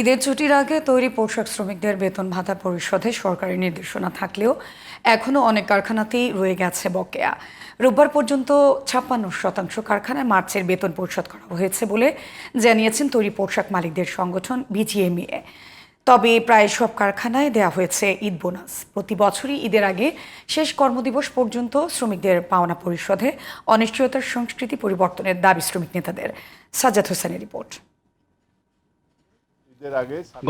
ঈদের ছুটির আগে তৈরি পোশাক শ্রমিকদের বেতন ভাতা পরিশোধে সরকারি নির্দেশনা থাকলেও এখনও অনেক কারখানাতেই রয়ে গেছে বকেয়া। রোববার পর্যন্ত ছাপ্পান্ন শতাংশ কারখানায় মার্চের বেতন পরিশোধ করা হয়েছে বলে জানিয়েছেন তৈরি পোশাক মালিকদের সংগঠন বিজিএমইএ। তবে প্রায় সব কারখানায় দেয়া হয়েছে ঈদ বোনাস। প্রতি বছরই ঈদের আগে শেষ কর্মদিবস পর্যন্ত শ্রমিকদের পাওনা পরিশোধে অনিশ্চয়তার সংস্কৃতি পরিবর্তনের দাবি শ্রমিক নেতাদের। সাজ্জাদ হোসেনের রিপোর্ট।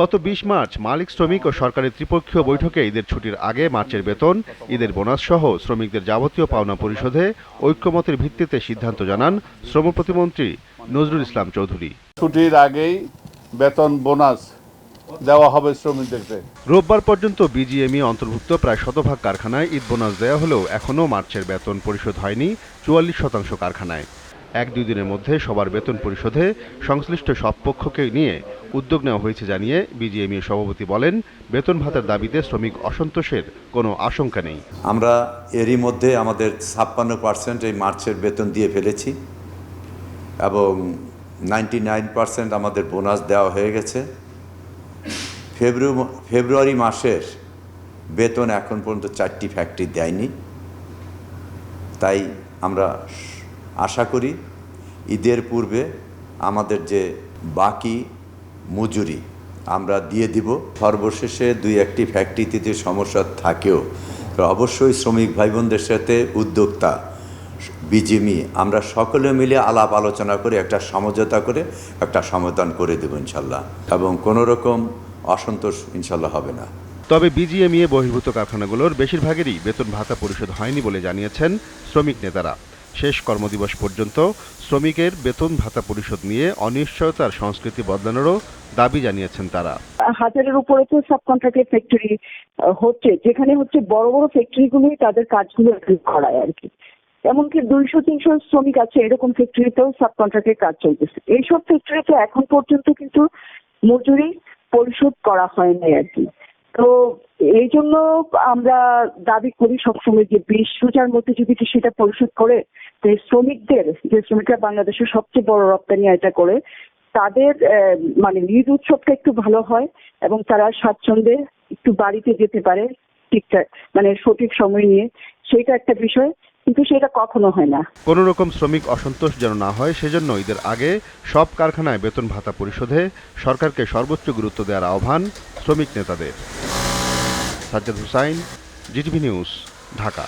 গত বিশ মার্চ মালিক শ্রমিক ও সরকারি ত্রিপক্ষীয় বৈঠকে ঈদের ছুটির আগে মার্চের বেতন ঈদের বোনাস সহ শ্রমিকদের যাবতীয় পাওনা পরিশোধে ঐক্যমতের ভিত্তিতে সিদ্ধান্ত জানান শ্রম প্রতিমন্ত্রী নজরুল ইসলাম চৌধুরী। ছুটির আগেই বেতন বোনাস দেওয়া হবে শ্রমিকদেরকে। রোববার পর্যন্ত বিজিএমই অন্তর্ভুক্ত প্রায় শতভাগ কারখানায় ঈদ বোনাস দেওয়া হলেও এখনও মার্চের বেতন পরিশোধ হয়নি চুয়াল্লিশ শতাংশ কারখানায়। এক দুই দিনের মধ্যে সবার বেতন পরিশোধে সংশ্লিষ্ট সব পক্ষকে নিয়ে উদ্যোগ নেওয়া হয়েছে জানিয়ে বিজিএমই সভাপতি বলেন, বেতন ভাতার দাবিতে শ্রমিক অসন্তোষের কোনো আশঙ্কা নেই। আমরা এরই মধ্যে আমাদের ছাপ্পান্ন পার্সেন্ট এই মার্চের বেতন দিয়ে ফেলেছি এবং নাইনটি নাইন পার্সেন্ট আমাদের বোনাস দেওয়া হয়ে গেছে। ফেব্রুয়ারি ফেব্রুয়ারি মাসের বেতন এখন পর্যন্ত চারটি ফ্যাক্টরি দেয়নি। তাই আমরা আশা করি ঈদের পূর্বে আমাদের যে বাকি মজুরি। আমরা দিয়ে দিব। সর্বশেষে দুই একটি ফ্যাক্টরিতে সমস্যা থাকেও। অবশ্যই শ্রমিক ভাই বোনদের সাথে উদ্যোক্তা বিজিমি, আমরা সকলে মিলে আলাপ আলোচনা করে একটা সমঝোতা করে একটা সমাধান করে দেব ইনশাল্লাহ। এবং কোনো রকম অসন্তোষ ইনশাল্লাহ হবে না। তবে বিজিএমইএ বহির্ভূত কারখানাগুলোর বেশিরভাগেরই বেতন ভাতা পরিশোধ হয়নি বলে জানিয়েছেন শ্রমিক নেতারা। শেষ কর্মদিবস পর্যন্ত শ্রমিকের বেতন ভাতা পরিশোধ নিয়ে অনিশ্চয়তার সংস্কৃতি বদলানোরও দাবি জানিয়েছেন তারা। হাজারের উপরে তো সাব কন্ট্রাক্টের ফ্যাক্টরি হচ্ছে। যেখানে হচ্ছে বড় বড় ফ্যাক্টরি গুলোই তাদের কাজগুলো করায় আর কি। এমনকি দুইশো, তিনশো শ্রমিক আছে এরকম ফ্যাক্টরিতেও সাব কন্ট্রাক্টের কাজ চলতেছে। এইসব ফ্যাক্টরিতে এখন পর্যন্ত কিন্তু মজুরি পরিশোধ করা হয়নি আর কি। তো এই জন্য আমরা দাবি করি সবসময় যে বিশ রোজার মধ্যে যদি সেটা পরিশোধ করে, যে শ্রমিকদের, যে শ্রমিকরা বাংলাদেশের সবচেয়ে বড় রপ্তানি এটা করে, তাদের মানে ঈদ উৎসবটা একটু ভালো হয় এবং তারা স্বাচ্ছন্দ্যে একটু বাড়িতে যেতে পারে, ঠিকঠাক মানে সঠিক সময় নিয়ে সেটা একটা বিষয়, কিন্তু সেটা কখনো হয় না। কোনো রকম শ্রমিক অসন্তোষ যেন না হয়, সেজন্য ঈদের আগে সব কারখানায় বেতন ভাতা পরিশোধে সরকারকে সর্বোচ্চ গুরুত্ব দেওয়ার আহ্বান শ্রমিক নেতাদের। Sajjad Hussain GTV news Dhaka